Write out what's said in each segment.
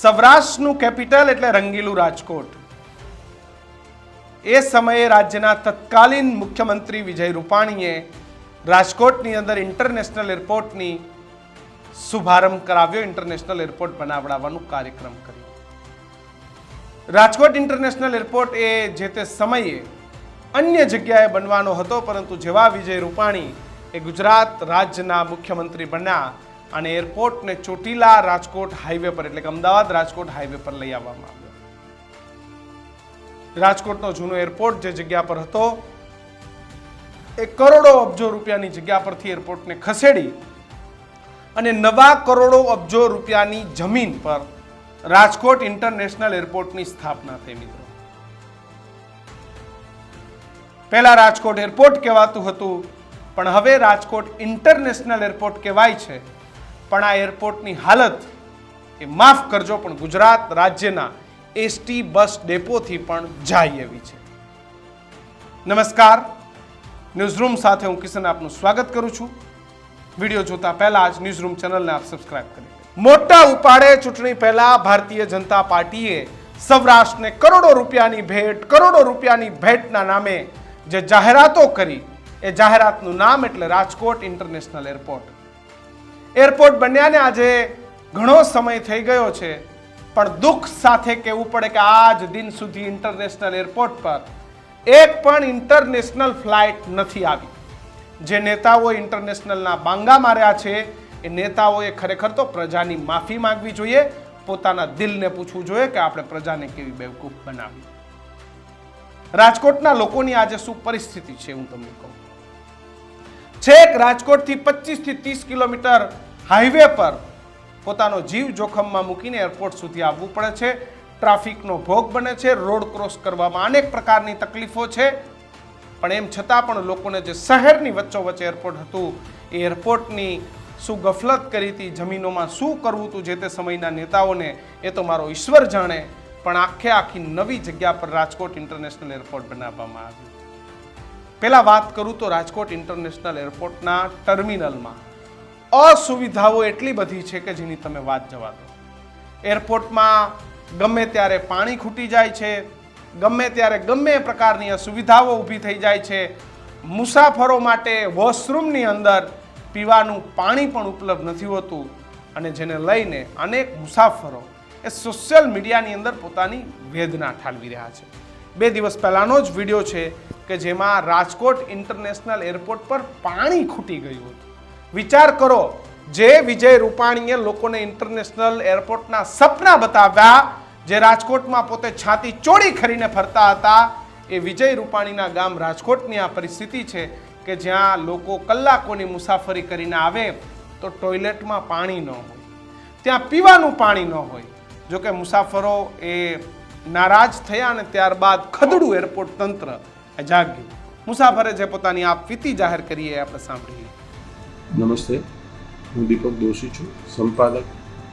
સૌરાષ્ટ્રનું capital એટલે રંગીલું રાજકોટ. એ સમયે રાજ્યના તત્કાલીન મુખ્યમંત્રી વિજય રૂપાણીએ રાજકોટની અંદર ઇન્ટરનેશનલ એરપોર્ટની શુભારંભ કરાવ્યો, ઇન્ટરનેશનલ એરપોર્ટ બનાવડાવવાનું કાર્યક્રમ કર્યો. રાજકોટ ઇન્ટરનેશનલ એરપોર્ટ એ જે તે સમયે અન્ય જગ્યાએ બનવાનો હતો, પરંતુ જેવા વિજય રૂપાણી એ ગુજરાત રાજ્યના મુખ્યમંત્રી બન્યા અને એરપોર્ટને ચોટીલા રાજકોટ હાઈવે પર, એટલે કે અમદાવાદ રાજકોટ હાઈવે પર લઈ આવવામાં આવ્યો. રાજકોટનો જૂનો એરપોર્ટ જે જગ્યા પર હતો, એ કરોડો અબજો રૂપિયાની જગ્યા પરથી એરપોર્ટને ખસેડી અને નવા કરોડો અબજો રૂપિયાની જમીન પર રાજકોટ ઇન્ટરનેશનલ એરપોર્ટની સ્થાપના થઈ મિત્રો. પહેલા રાજકોટ એરપોર્ટ કહેવાતું હતું, પણ હવે રાજકોટ ઇન્ટરનેશનલ એરપોર્ટ કહેવાય છે. પણ આ એરપોર્ટની હાલત એ માફ કરજો, પણ ગુજરાત રાજ્યના એસટી બસ ડેપોથી પણ જાય એવી છે. નમસ્કાર. ન્યૂઝરૂમ સાથે હું કિશન આપનું સ્વાગત કરું છું. વીડિયો જોતા પહેલા જ ન્યૂઝરૂમ ચેનલને આપ સબસ્ક્રાઇબ કરી મોટા ઉપાડે ચૂંટણી પહેલા ભારતીય જનતા પાર્ટીએ સૌરાષ્ટ્રને કરોડો રૂપિયાની ભેટ, કરોડો રૂપિયાની ભેટના નામે જે જાહેરાતો કરી, એ જાહેરાતનું નામ એટલે રાજકોટ ઇન્ટરનેશનલ એરપોર્ટ. એરપોર્ટ બન્યાને આજે ઘણો સમય થઈ ગયો છે, પણ દુઃખ સાથે કહેવું પડે કે આજ દિન સુધી ઇન્ટરનેશનલ એરપોર્ટ પર એક પણ ઇન્ટરનેશનલ ફ્લાઇટ નથી આવી. જે નેતાઓ ઇન્ટરનેશનલના બાંગા માર્યા છે, એ નેતાઓએ ખરેખર તો પ્રજાની માફી માંગવી જોઈએ, પોતાના દિલને પૂછવું જોઈએ કે આપણે પ્રજાને કેવી બેવકૂફ બનાવી. રાજકોટના લોકોની આજે શું પરિસ્થિતિ છે, હું તમને કહું. છેક રાજકોટથી પચીસથી ત્રીસ કિલોમીટર હાઈવે પર પોતાનો જીવ જોખમમાં મૂકીને એરપોર્ટ સુધી આવવું પડે છે. ટ્રાફિકનો ભોગ બને છે. રોડ ક્રોસ કરવામાં અનેક પ્રકારની તકલીફો છે. પણ એમ છતાં પણ લોકોને જે શહેરની વચ્ચોવચ્ચ એરપોર્ટ હતું, એ એરપોર્ટની શું ગફલત કરી હતી, જમીનોમાં શું કરવું હતું, જે તે સમયના નેતાઓને, એ તો મારો ઈશ્વર જાણે, પણ આખે આખી નવી જગ્યા પર રાજકોટ ઇન્ટરનેશનલ એરપોર્ટ બનાવવામાં આવ્યું. પહેલાં વાત કરું તો રાજકોટ ઇન્ટરનેશનલ એરપોર્ટના ટર્મિનલમાં. અસુવિધાઓ એટલી બધી છે કે જેની તમે વાત જવા દો. એરપોર્ટમાં ગમે ત્યારે પાણી ખૂટી જાય છે, ગમે ત્યારે ગમે પ્રકારની અસુવિધાઓ ઊભી થઈ જાય છે, મુસાફરો માટે વોશરૂમની અંદર પીવાનું પાણી પણ ઉપલબ્ધ નથી હોતું અને જેને લઈને અનેક મુસાફરો એ સોશિયલ મીડિયાની અંદર પોતાની વેદના ઠાલવી રહ્યા છે. બે દિવસ પહેલાંનો જ વીડિયો છે કે જેમાં રાજકોટ ઇન્ટરનેશનલ એરપોર્ટ પર પાણી ખૂટી ગયું હતું. વિચાર કરો. જે વિજય રૂપાણીએ લોકોને ઇન્ટરનેશનલ એરપોર્ટના સપના બતાવ્યા, જે રાજકોટમાં પોતે છાતી ચોળી ખરીને ફરતા હતા, એ વિજય રૂપાણીના ગામ રાજકોટની આ પરિસ્થિતિ છે કે જ્યાં લોકો કલાકોની મુસાફરી કરીને આવે તો ટોયલેટમાં પાણી ન હોય. ત્યાં પીવાનું પાણી ન હોય. જોકે મુસાફરો એ નારાજ થયા અને ત્યારબાદ ખદડું એરપોર્ટ તંત્ર જાગ્યું મુસાફરે જે પોતાની આ વીતી જાહેર કરી એ આપણે સાંભળીએ. નમસ્તે, હું દીપક દોશી છું, સંપાદક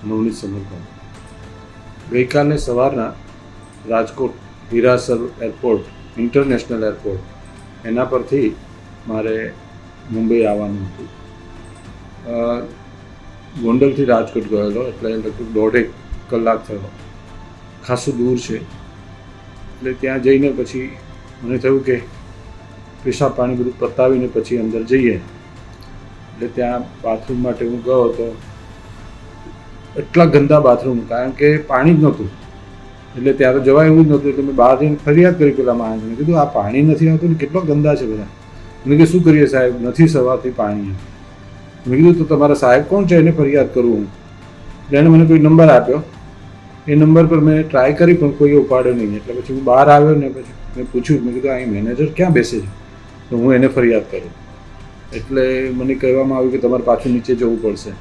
નવનીત સમરભાઈ ગઈકાલે સવારના Rajkot Hirasar airport, international airport, એના પરથી મારે મુંબઈ આવવાનું હતું. ગોંડલથી રાજકોટ ગયેલો, એટલે લગભગ દોઢેક કલાક થયો. ખાસું દૂર છે. એટલે ત્યાં જઈને પછી મને થયું કે પેશાબ પાણી બધું પતાવીને પછી અંદર જઈએ. એટલે ત્યાં બાથરૂમ માટે હું ગયો તો એટલા ગંદા બાથરૂમ કારણ કે પાણી જ નહોતું. એટલે ત્યાં તો જવાય એવું જ નહોતું, એટલે મેં બહાર જઈને ફરિયાદ કરી પેલા માણસને. કીધું, આ પાણી નથી આવતું ને કેટલો ગંદા છે બધા. મને કે શું કરીએ સાહેબ? નથી સવારથી પાણી. મેં કીધું, તો તમારા સાહેબ કોણ છે? એને ફરિયાદ કરું હું. એટલે એણે મને કોઈ નંબર આપ્યો. એ નંબર પર મેં ટ્રાય કરી, પણ કોઈ ઉપાડ્યો નહીં. એટલે પછી હું બહાર આવ્યો ને પછી મેં પૂછ્યું, મેં કીધું, અહીં મેનેજર ક્યાં બેસે છે? તો હું એને ફરિયાદ કરું. એટલે મને કહેવામાં આવ્યું કે તમારે પાછું નીચે જવું પડશે.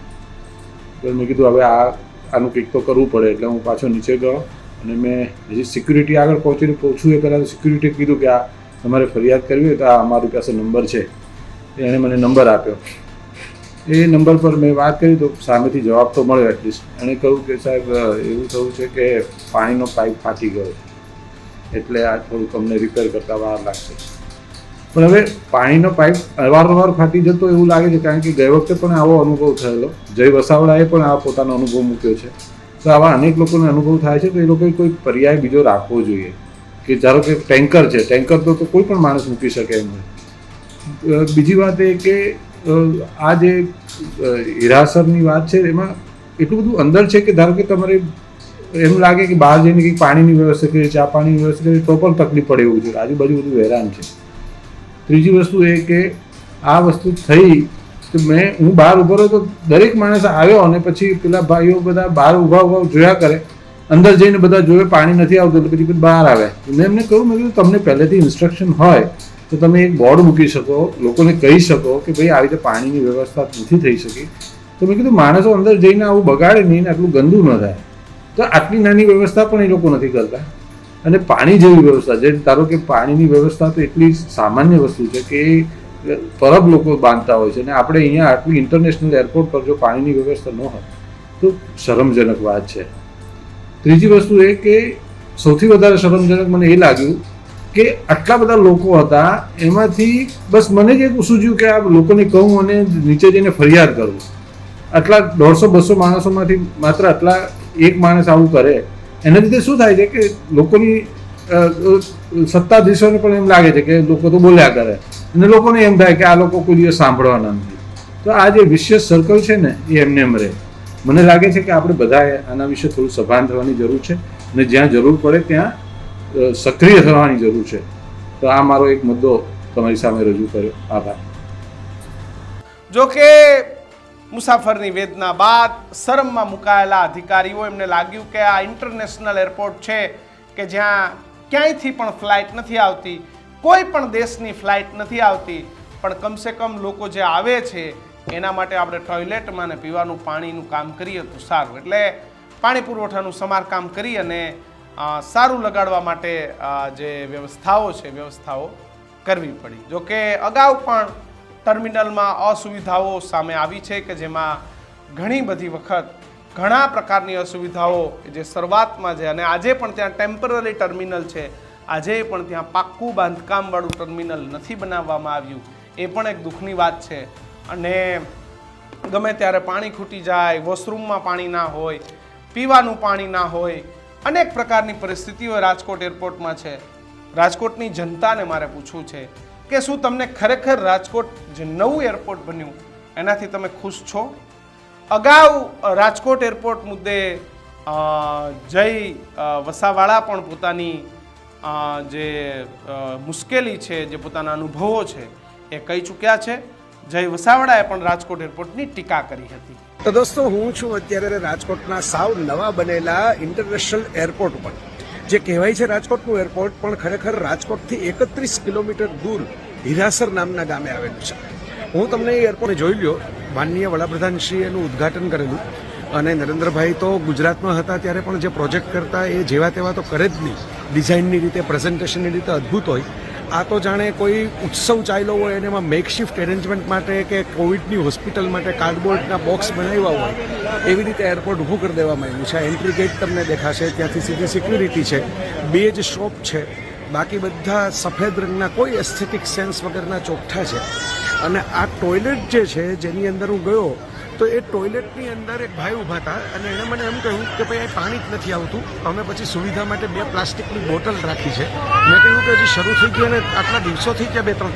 તો મેં કીધું, હવે આ, આનું કંઈક તો કરવું પડે. એટલે હું પાછો નીચે ગયો અને મેં હજી સિક્યુરિટી આગળ પહોંચીને પહોંચું એ પહેલાં સિક્યુરિટી કીધું કે આ તમારે ફરિયાદ કરવી હોય તો આ અમારી પાસે નંબર છે. એણે મને નંબર આપ્યો. એ નંબર પર મેં વાત કરી તો સામેથી જવાબ તો મળ્યો એટલીસ્ટ એણે કહ્યું કે સાહેબ એવું થયું છે કે પાણીનો પાઇપ ફાટી ગયો. એટલે આ થોડુંક અમને રિપેર કરતાં વાર લાગશે. પણ હવે પાણીનો પાઇપ અવારનવાર ફાટી જતો એવું લાગે છે, કારણ કે ગઈ વખતે પણ આવો અનુભવ થયેલો. જય વસાવડાએ પણ આ પોતાનો અનુભવ મૂક્યો છે. તો આવા અનેક લોકોને અનુભવ થાય છે, તો એ લોકોએ કોઈ પર્યાય બીજો રાખવો જોઈએ. કે ધારો કે ટેન્કર છે, ટેન્કર તો કોઈ પણ માણસ મૂકી શકે એમ. બીજી વાત એ કે આ જે હિરાસરની વાત છે, એમાં એટલું બધું અંદર છે કે ધારો કે તમારે એમ લાગે કે બહાર જઈને કંઈક પાણીની વ્યવસ્થા કરીએ ચા પાણીની વ્યવસ્થા કરીએ તો પણ તકલીફ પડે એવું છે. આજુબાજુ બધું હેરાન છે. ત્રીજી વસ્તુ એ કે આ વસ્તુ થઈ તો મેં, હું બહાર ઊભો રહ્યો તો દરેક માણસ આવ્યો અને પછી પેલા ભાઈઓ બધા બહાર ઊભા ઊભા જોયા કરે. અંદર જઈને બધા જોયે પાણી નથી આવતું પછી બહાર આવે. મેં એમને કહ્યું, મેં કીધું, તમને પહેલેથી ઇન્સ્ટ્રક્શન હોય તો તમે એક બોર્ડ મૂકી શકો, લોકોને કહી શકો કે ભાઈ આવી રીતે પાણીની વ્યવસ્થા નથી થઈ શકી. તો મેં કીધું, માણસો અંદર જઈને આવું બગાડે નહીં ને આટલું ગંદુ ન થાય. તો આટલી નાની વ્યવસ્થા પણ એ લોકો નથી કરતા. અને પાણી જેવી વ્યવસ્થા, જે ધારો કે પાણીની વ્યવસ્થા તો એટલી સામાન્ય વસ્તુ છે કે પરબ લોકો બાંધતા હોય છે અને આપણે અહીંયા આટલી ઇન્ટરનેશનલ એરપોર્ટ પર જો પાણીની વ્યવસ્થા ન હોય, તો શરમજનક વાત છે. ત્રીજી વસ્તુ એ કે સૌથી વધારે શરમજનક મને એ લાગ્યું કે આટલા બધા લોકો હતા, એમાંથી બસ મને જ એક સૂઝ્યું કે આ લોકોને કહું અને નીચે જઈને ફરિયાદ કરું. આટલા દોઢસો, બસો માણસોમાંથી માત્ર આટલા એક માણસ આવું કરે એના લીધે શું થાય છે કે લોકોની સત્તાધીશોને પણ એમ લાગે છે કે લોકો તો બોલ્યા કરે. અને લોકોને એમ થાય કે આ લોકો કોઈ દિવસ સાંભળવાના નથી. તો આ જે વિશેષ સર્કલ છે ને, એ એમને એમ રહે. મને લાગે છે કે આપણે બધાએ આના વિશે થોડું સભાન થવાની જરૂર છે અને જ્યાં જરૂર પડે ત્યાં સક્રિય થવાની જરૂર છે. તો આ મારો એક મુદ્દો તમારી સામે રજૂ કર્યો. આભાર. જો કે મુસાફરની વેદના બાદ શરમમાં મુકાયેલા અધિકારીઓ એમને લાગ્યું કે આ ઇન્ટરનેશનલ એરપોર્ટ છે કે જ્યાં ક્યાંયથી પણ ફ્લાઇટ નથી આવતી, કોઈ પણ દેશની ફ્લાઇટ નથી આવતી, પણ કમસે કમ લોકો જે આવે છે, એના માટે આપણે ટોયલેટમાં ને પીવાનું પાણીનું કામ કરીએ તો સારું. એટલે પાણી પુરવઠાનું સમારકામ કરી અને સારું લગાડવા માટે જે વ્યવસ્થાઓ છે, વ્યવસ્થાઓ કરવી પડી. જોકે અગાઉ પણ ટર્મિનલમાં અસુવિધાઓ સામે આવી છે કે જેમાં ઘણી બધી વખત ઘણા પ્રકારની અસુવિધાઓ જે શરૂઆતમાં છે અને આજે પણ ત્યાં ટેમ્પરરી ટર્મિનલ છે. આજે પણ ત્યાં પાક્કું બાંધકામવાળું ટર્મિનલ નથી બનાવવામાં આવ્યું. એ પણ એક દુઃખની વાત છે. અને ગમે ત્યારે પાણી ખૂટી જાય, વોશરૂમમાં પાણી ના હોય, પીવાનું પાણી ના હોય, અનેક પ્રકારની પરિસ્થિતિઓ રાજકોટ એરપોર્ટમાં છે. રાજકોટની જનતાને મારે પૂછવું છે કે શું તમને ખરેખર રાજકોટ જે નવું એરપોર્ટ બન્યું, એનાથી તમે ખુશ છો? અગાઉ રાજકોટ એરપોર્ટ મુદ્દે જય વસાવાળા પણ પોતાની જે મુશ્કેલી છે, જે પોતાના અનુભવો છે, એ કહી ચૂક્યા છે. જય વસાવાળાએ પણ રાજકોટ એરપોર્ટની ટીકા કરી હતી. તો દોસ્તો, હું છું અત્યારે રાજકોટના સાવ નવા બનેલા ઇન્ટરનેશનલ એરપોર્ટ ઉપર. જે કહેવાય છે રાજકોટનું એરપોર્ટ, પણ ખરેખર રાજકોટથી એકત્રીસ કિલોમીટર દૂર હિરાસર નામના ગામે આવેલું છે. હું તમને એ એરપોર્ટ જોઈ લ્યો. માનનીય વડાપ્રધાન શ્રી એનું ઉદ્ઘાટન કરેલું. અને નરેન્દ્રભાઈ તો ગુજરાતમાં હતા ત્યારે પણ જે પ્રોજેક્ટ કરતા એ જેવા તેવા તો કરે જ નહીં. ડિઝાઇનની રીતે, પ્રેઝન્ટેશનની રીતે અદ્ભુત હોય. આ તો જાણે કોઈ ઉત્સવ ચાલ્યો હોય અને એમાં મેકશિફ્ટ એરેન્જમેન્ટ માટે કે કોવિડની હોસ્પિટલ માટે કાર્ડબોર્ડના બોક્સ બનાવ્યા હોય, એવી રીતે એરપોર્ટ ઊભું કરી દેવામાં આવ્યું છે. એન્ટ્રી ગેટ તમને દેખાશે. ત્યાંથી સીધી સિક્યુરિટી છે. બે જ શોપ છે. બાકી બધા સફેદ રંગના કોઈ એસ્થેટિક સેન્સ વગરના ચોખ્ઠા છે. અને આ ટોયલેટ જે છે, જેની અંદર હું ગયો તો એ ટોયલેટની અંદર એક ભાઈ ઊભા હતા અને એણે મને એમ કહ્યું કે ભાઈ અહીં પાણી જ નથી આવતું. અમે પછી સુવિધા માટે બે પ્લાસ્ટિકની બોટલ રાખી છે. મેં કહ્યું કે હજી શરૂ થઈ ગયા અને આટલા દિવસોથી ક્યાં બે ત્રણ.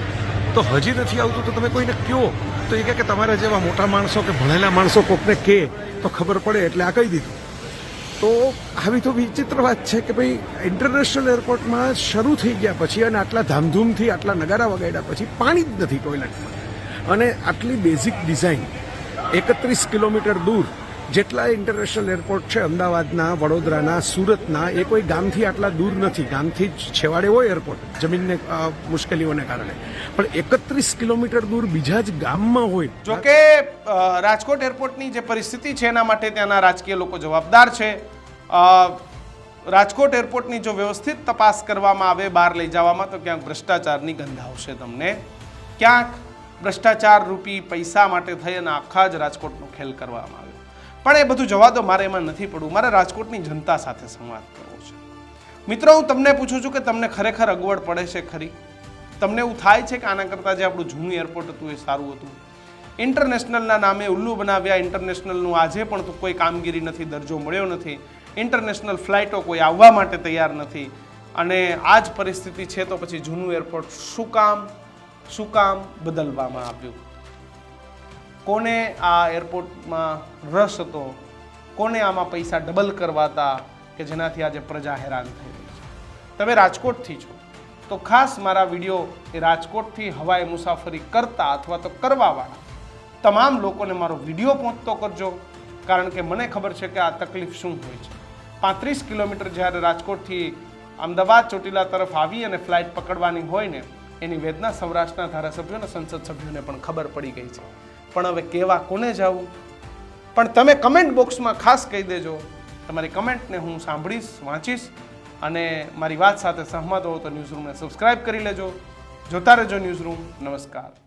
તો હજી નથી આવતું તો તમે કોઈને કહો તો એ કે તમારા જેવા મોટા માણસો કે ભણેલા માણસો કોકને કહે તો ખબર પડે એટલે આ કહી દીધું. તો આવી તો વિચિત્ર વાત છે કે ભાઈ ઇન્ટરનેશનલ એરપોર્ટમાં શરૂ થઈ ગયા પછી અને આટલા ધામધૂમથી આટલા નગારા વગાડ્યા પછી પાણી જ નથી ટોયલેટમાં અને આટલી બેઝિક ડિઝાઇન એકત્રીસ કિલોમીટર દૂર જેટલા ઇન્ટરનેશનલ એરપોર્ટ છે અમદાવાદના, વડોદરાના, સુરતના, એ કોઈ ગામથી આટલા દૂર નથી. ગામથી જ છેવાડે હોય એરપોર્ટ, જમીનને મુશ્કેલીઓને કારણે. પણ એકત્રીસ કિલોમીટર દૂર બીજા જ ગામમાં હોય. જો કે રાજકોટ એરપોર્ટની જે પરિસ્થિતિ છે એના માટે ત્યાંના રાજકીય લોકો જવાબદાર છે. રાજકોટ એરપોર્ટની જો વ્યવસ્થિત તપાસ કરવામાં આવે, બહાર લઈ જવામાં, તો ક્યાંક ભ્રષ્ટાચારની ગંધ આવશે તમને. ક્યાંક ભ્રષ્ટાચાર રૂપી પૈસા માટે થઈ અને આખા જ રાજકોટનો ખેલ કરવામાં આવ્યો. પણ એ બધું જવા દો મારે એમાં નથી પડવું. મારે રાજકોટની જનતા સાથે સંવાદ કરવો છે. મિત્રો, હું તમને પૂછું છું કે તમને ખરેખર અગવડ પડે છે ખરી? તમને એવું થાય છે કે આના કરતાં જે આપણું જૂનું એરપોર્ટ હતું એ સારું હતું? ઇન્ટરનેશનલના નામે ઉલ્લુ બનાવ્યા, ઇન્ટરનેશનલનું આજે પણ કોઈ કામગીરી નથી, દરજ્જો મળ્યો નથી. ઇન્ટરનેશનલ ફ્લાઇટો કોઈ આવવા માટે તૈયાર નથી. અને આ જ પરિસ્થિતિ છે તો પછી જૂનું એરપોર્ટ શું કામ? શું કામ બદલવામાં આવ્યું? કોને આ એરપોર્ટમાં રસ હતો? કોને આમાં પૈસા ડબલ કરવાતા કે જેનાથી આજે પ્રજા હેરાન થઈ રહી છે? તમે રાજકોટથી છો. તો ખાસ મારા વીડિયો એ રાજકોટથી હવાઈ મુસાફરી કરતા અથવા તો કરવાવાળા તમામ લોકોને મારો વીડિયો પહોંચતો કરજો, કારણ કે મને ખબર છે કે આ તકલીફ શું હોય છે. પાંત્રીસ કિલોમીટર જ્યારે રાજકોટથી અમદાવાદ ચોટીલા તરફ આવી અને ફ્લાઇટ પકડવાની હોય ને એની વેદના સૌરાષ્ટ્રના ધારાસભ્યોને, સંસદ સભ્યોને પણ ખબર પડી ગઈ છે. પણ હવે કેવા, કોને જવું? પણ તમે કમેન્ટ બોક્સમાં ખાસ કહી દેજો. તમારી કમેન્ટને હું સાંભળીશ, વાંચીશ અને મારી વાત સાથે સહમત હો તો ન્યૂઝરૂમને સબસ્ક્રાઇબ કરી લેજો. જોતા રહેજો ન્યૂઝરૂમ નમસ્કાર.